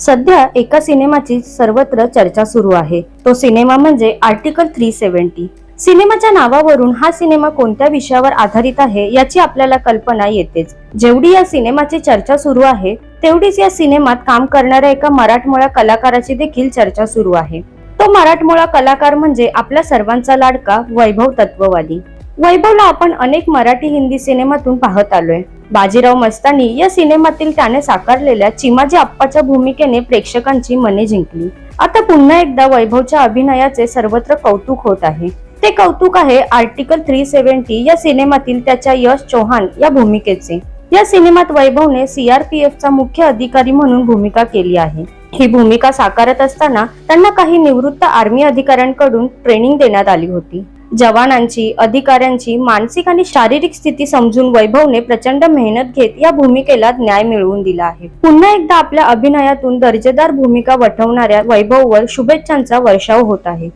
सध्या एका सिनेमाची सर्वत्र चर्चा सुरू आहे. तो सिनेमा म्हणजे आर्टिकल थ्री सेव्हन्टी. सिनेमाच्या नावावरून हा सिनेमा कोणत्या विषयावर आधारित आहे याची आपल्याला कल्पना येतेच. जेवढी या सिनेमाची चर्चा सुरू आहे तेवढीच या सिनेमात काम करणाऱ्या एका मराठमोळ्या कलाकाराची देखील चर्चा सुरू आहे. तो मराठमोळा कलाकार म्हणजे आपल्या सर्वांचा लाडका वैभव तत्ववादी. वैभवला आपण अनेक मराठी हिंदी सिनेमातून पाहत आलोय. बाजीराव मस्तानी या सिनेमातील त्याने साकारलेल्या चिमाजी आप्पाच्या भूमिकेने प्रेक्षकांची मने जिंकली. आता पुन्हा एकदा वैभवच्या अभिनयाचे सर्वत्र कौतुक होत आहे. ते कौतुक आहे आर्टिकल थ्री सेव्हन्टी या सिनेमातील त्याच्या यश चौहान या भूमिकेचे. या सिनेमात वैभवने सीआरपीएफचा मुख्य अधिकारी म्हणून भूमिका केली आहे. ही भूमिका साकारत असताना त्यांना काही निवृत्त आर्मी अधिकाऱ्यांकडून ट्रेनिंग देण्यात आली होती. जवानांची अधिकाऱ्यांची मानसिक आणि शारीरिक स्थिती समजून वैभवने प्रचंड मेहनत घेत या भूमिकेला न्याय मिळवून दिला आहे. पुन्हा एकदा आपल्या अभिनयातून दर्जेदार भूमिका वठवणाऱ्या वैभववर शुभेच्छांचा वर्षाव होत आहे.